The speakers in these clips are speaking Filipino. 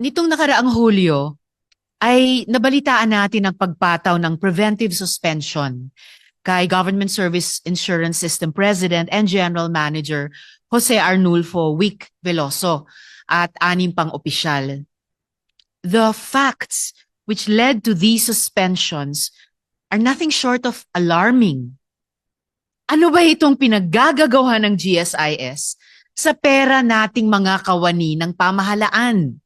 Nitong nakaraang Hulyo, ay nabalitaan natin ang pagpataw ng preventive suspension kay Government Service Insurance System President and General Manager Jose Arnulfo Wick Veloso at anim pang opisyal. The facts which led to these suspensions are nothing short of alarming. Ano ba itong pinaggagagawa ng GSIS sa pera nating mga kawani ng pamahalaan?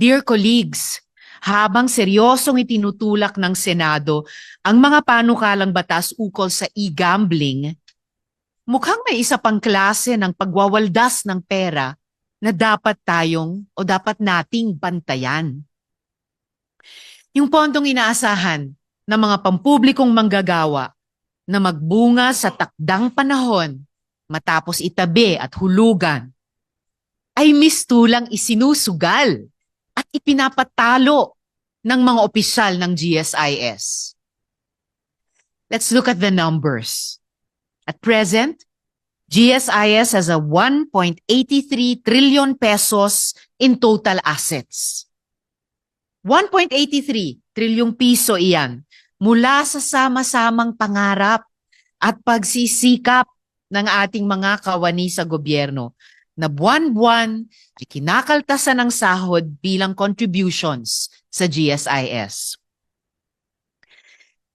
Dear colleagues, habang seryosong itinutulak ng Senado ang mga panukalang batas ukol sa e-gambling, mukhang may isa pang klase ng pagwawaldas ng pera na dapat tayong o dapat nating bantayan. Yung pondong inaasahan ng mga pampublikong manggagawa na magbunga sa takdang panahon matapos itabi at hulugan ay mistulang isinusugal at ipinapatalo ng mga opisyal ng GSIS. Let's look at the numbers. At present, GSIS has a 1.83 trillion pesos in total assets. 1.83 trilyong piso iyan mula sa sama-samang pangarap at pagsisikap ng ating mga kawani sa gobyerno na buwan-buwan ay kinakaltasan ng sahod bilang contributions sa GSIS.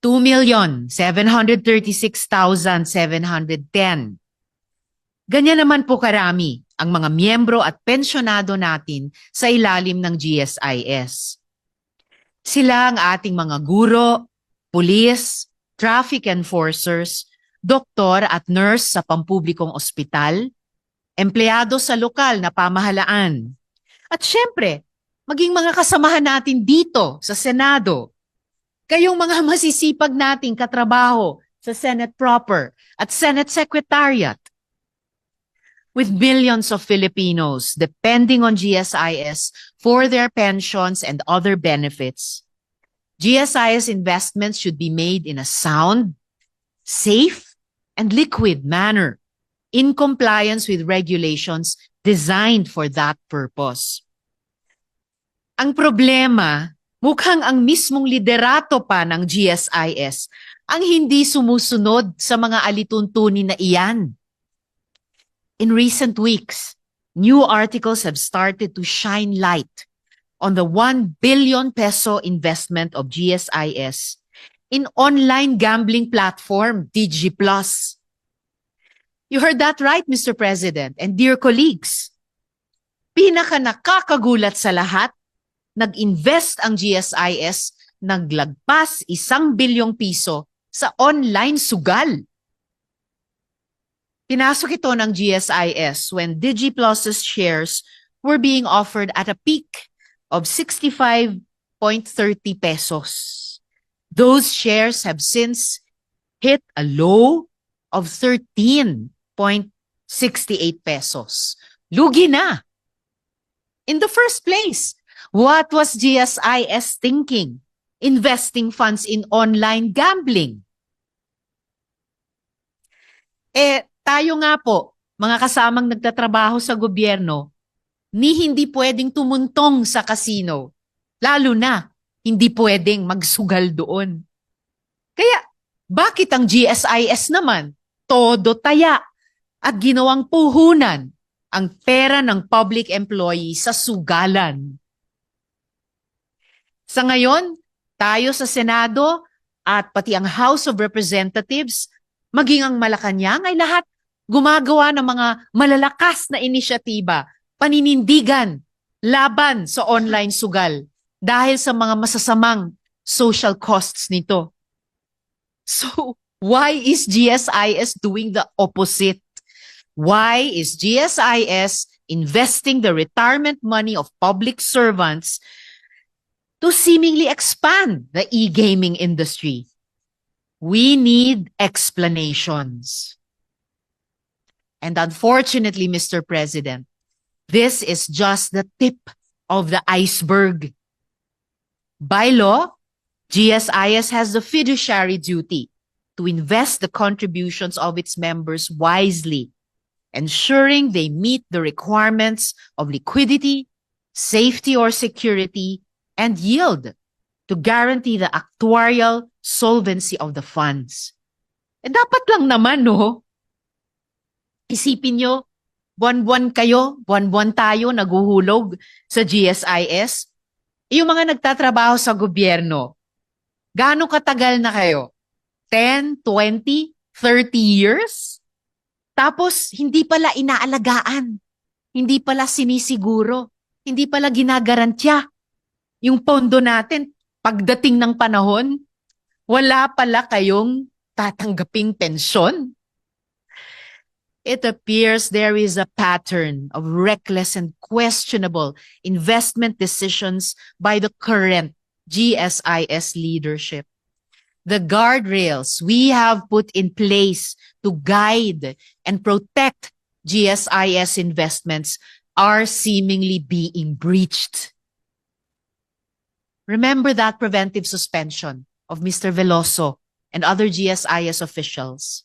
2,736,710. Ganyan naman po karami ang mga miyembro at pensyonado natin sa ilalim ng GSIS. Sila ang ating mga guro, pulis, traffic enforcers, doktor at nurse sa pampublikong ospital, empleyado sa lokal na pamahalaan. At syempre, maging mga kasamahan natin dito sa Senado. Kayong mga masisipag nating katrabaho sa Senate proper at Senate Secretariat. With millions of Filipinos depending on GSIS for their pensions and other benefits, GSIS investments should be made in a sound, safe, and liquid manner in compliance with regulations designed for that purpose. Ang problema, mukhang ang mismong liderato pa ng GSIS ang hindi sumusunod sa mga alituntunin na iyan. In recent weeks, new articles have started to shine light on the 1 billion peso investment of GSIS in online gambling platform DigiPlus. You heard that right, Mr. President and dear colleagues. Pinaka nakakagulat sa lahat, nag-invest ang GSIS naglagpas isang bilyong piso sa online sugal. Pinasok ito ng GSIS when DigiPlus's shares were being offered at a peak of 65.30 pesos. Those shares have since hit a low of 13.68 pesos. Lugi na. In the first place, what was GSIS thinking? Investing funds in online gambling. Eh, tayo nga po, mga kasamang nagtatrabaho sa gobyerno, ni hindi pwedeng tumuntong sa kasino. Lalo na, hindi pwedeng magsugal doon. Kaya, bakit ang GSIS naman, todo taya at ginawang puhunan ang pera ng public employee sa sugalan? Sa ngayon, tayo sa Senado at pati ang House of Representatives, maging ang Malacanang ay lahat gumagawa ng mga malalakas na inisyatiba, paninindigan, laban sa online sugal dahil sa mga masasamang social costs nito. So, why is GSIS doing the opposite? Why is GSIS investing the retirement money of public servants to seemingly expand the e-gaming industry? We need explanations. And unfortunately, Mr. President, this is just the tip of the iceberg. By law, GSIS has the fiduciary duty to invest the contributions of its members wisely, ensuring they meet the requirements of liquidity, safety or security, and yield to guarantee the actuarial solvency of the funds. Eh dapat lang naman, no? Isipin nyo, buwan-buwan kayo, buwan-buwan tayo naguhulog sa GSIS. Yung mga nagtatrabaho sa gobyerno, gaano katagal na kayo? 10, 20, 30 years? Tapos, hindi pala inaalagaan. Hindi pala sinisiguro. Hindi pala ginagarantya. Yung pondo natin, pagdating ng panahon, wala pala kayong tatanggaping pensyon. It appears there is a pattern of reckless and questionable investment decisions by the current GSIS leadership. The guardrails we have put in place to guide and protect GSIS investments are seemingly being breached. Remember that preventive suspension of Mr. Veloso and other GSIS officials.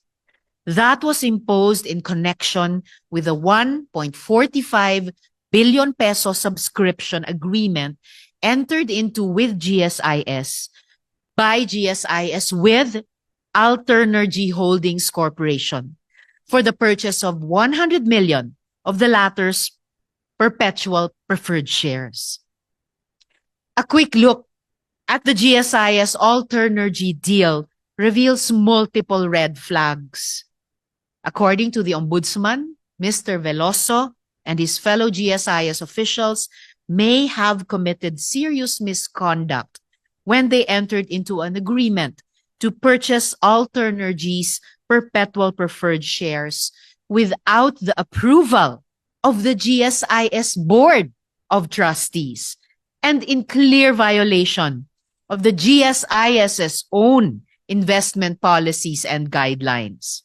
That was imposed in connection with the 1.45 billion peso subscription agreement entered into with GSIS by GSIS with Alternergy Holdings Corporation for the purchase of 100 million of the latter's perpetual preferred shares. A quick look at the GSIS Alternergy deal reveals multiple red flags. According to the Ombudsman, Mr. Veloso and his fellow GSIS officials may have committed serious misconduct when they entered into an agreement to purchase Alternergy's perpetual preferred shares without the approval of the GSIS Board of Trustees and in clear violation of the GSIS's own investment policies and guidelines.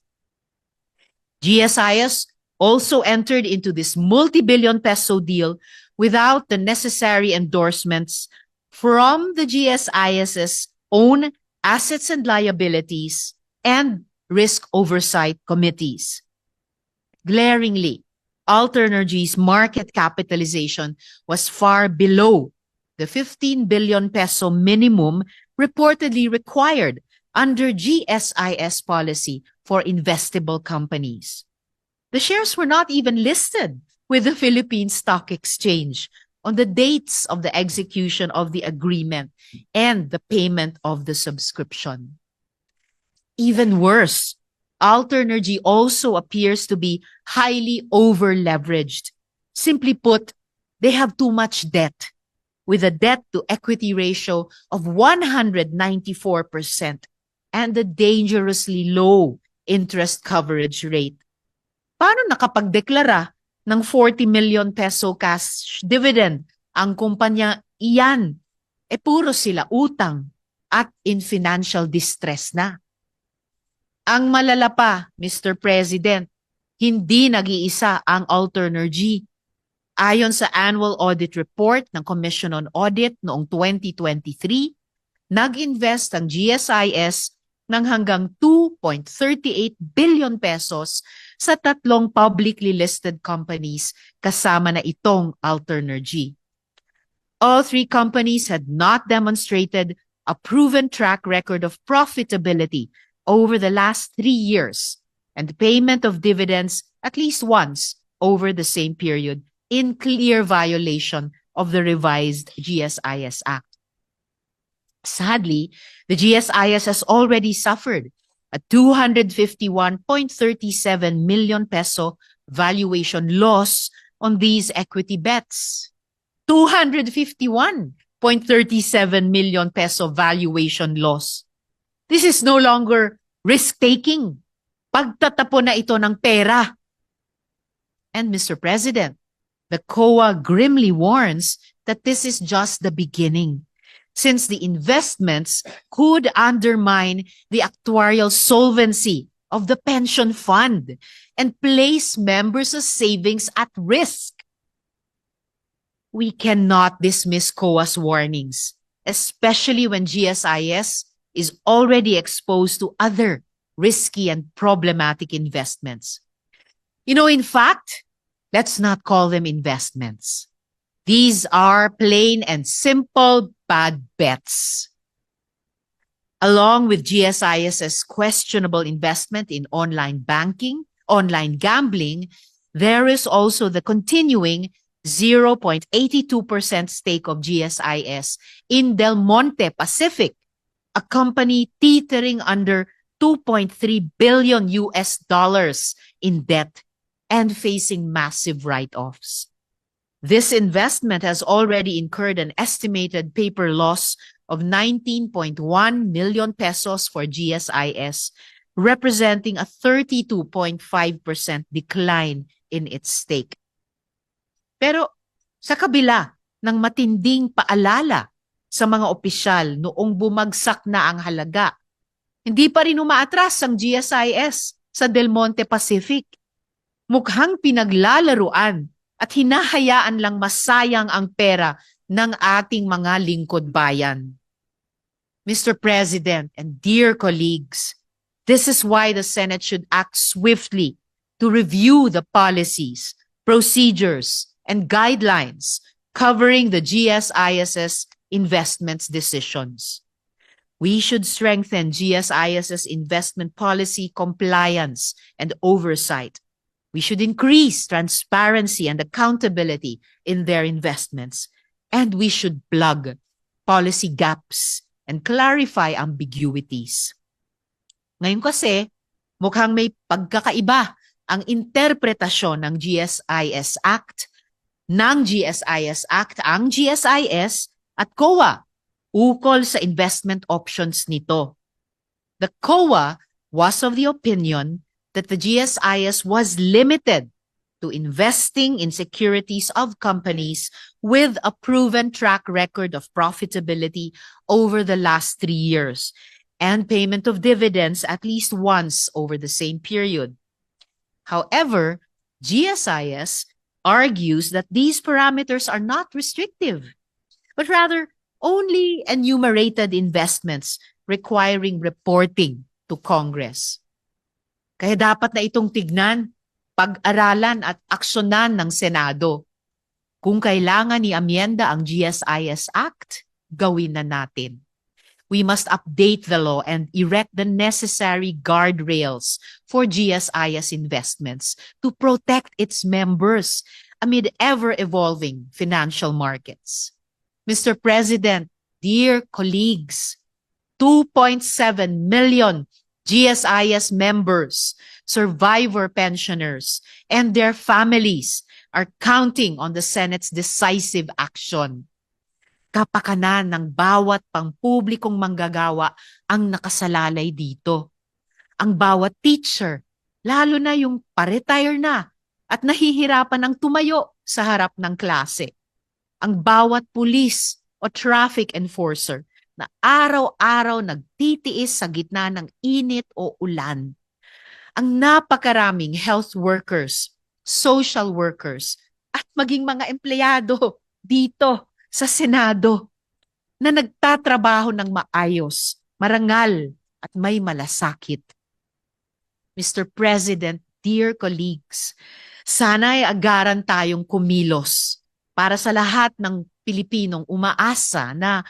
GSIS also entered into this multi-billion peso deal without the necessary endorsements from the GSIS's own assets and liabilities and risk oversight committees. Glaringly, Alternergy's market capitalization was far below the 15 billion peso minimum reportedly required under GSIS policy for investable companies. The shares were not even listed with the Philippine Stock Exchange on the dates of the execution of the agreement and the payment of the subscription. Even worse, Alternergy also appears to be highly over leveraged. Simply put, they have too much debt with a debt to equity ratio of 194% and a dangerously low interest coverage rate. Paano nakapagdeklara ng 40 million peso cash dividend ang kumpanya iyan? E puro sila utang at in financial distress na. Ang malala pa, Mr. President, hindi nag-iisa ang Alternergy. Ayon sa annual audit report ng Commission on Audit noong 2023, nag-invest ang GSIS ng hanggang 2.38 billion pesos sa tatlong publicly listed companies kasama na itong Alternergy. All three companies had not demonstrated a proven track record of profitability over the last three years and payment of dividends at least once over the same period in clear violation of the revised GSIS Act. Sadly, the GSIS has already suffered a 251.37 million peso valuation loss on these equity bets. 251.37 million peso valuation loss. This is no longer risk-taking. Pagtatapon na ito ng pera. And Mr. President, the COA grimly warns that this is just the beginning since the investments could undermine the actuarial solvency of the pension fund and place members' savings at risk. We cannot dismiss COA's warnings, especially when GSIS is already exposed to other risky and problematic investments. You know, in fact, let's not call them investments. These are plain and simple bad bets. Along with GSIS's questionable investment in online banking, online gambling, there is also the continuing 0.82% stake of GSIS in Del Monte Pacific, a company teetering under 2.3 billion US dollars in debt and facing massive write-offs. This investment has already incurred an estimated paper loss of 19.1 million pesos for GSIS, representing a 32.5% decline in its stake. Pero sa kabila ng matinding paalala sa mga opisyal noong bumagsak na ang halaga, hindi pa rin umaatras ang GSIS sa Del Monte Pacific. Mukhang pinaglalaruan at hinahayaan lang masayang ang pera ng ating mga lingkod bayan. Mr. President and dear colleagues, this is why the Senate should act swiftly to review the policies, procedures, and guidelines covering the GSIS's investments decisions. We should strengthen GSIS's investment policy compliance and oversight. We should increase transparency and accountability in their investments. And we should plug policy gaps and clarify ambiguities. Ngayon kasi, mukhang may pagkakaiba ang interpretasyon ng GSIS Act, ng GSIS Act, ang GSIS at COA ukol sa investment options nito. The COA was of the opinion that the GSIS was limited to investing in securities of companies with a proven track record of profitability over the last three years and payment of dividends at least once over the same period. However, GSIS argues that these parameters are not restrictive, but rather only enumerated investments requiring reporting to Congress. Kaya dapat na itong tignan, pag-aralan at aksyonan ng Senado. Kung kailangan ni amyenda ang GSIS Act, gawin na natin. We must update the law and erect the necessary guardrails for GSIS investments to protect its members amid ever-evolving financial markets. Mr. President, dear colleagues, 2.7 million GSIS members, survivor pensioners, and their families are counting on the Senate's decisive action. Kapakanan ng bawat pangpublikong manggagawa ang nakasalalay dito. Ang bawat teacher, lalo na yung pa-retire na at nahihirapan ng tumayo sa harap ng klase. Ang bawat pulis o traffic enforcer na araw-araw nagtitiis sa gitna ng init o ulan. Ang napakaraming health workers, social workers, at maging mga empleyado dito sa Senado na nagtatrabaho ng maayos, marangal, at may malasakit. Mr. President, dear colleagues, sana'y agaran tayong kumilos para sa lahat ng Pilipinong umaasa na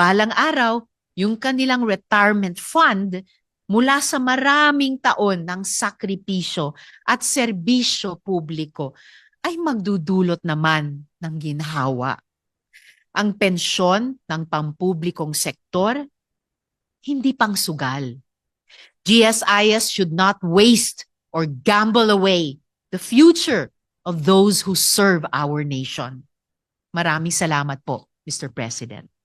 balang araw, yung kanilang retirement fund mula sa maraming taon ng sakripisyo at serbisyo publiko ay magdudulot naman ng ginhawa. Ang pensyon ng pampublikong sektor, hindi pang sugal. GSIS should not waste or gamble away the future of those who serve our nation. Maraming salamat po, Mr. President.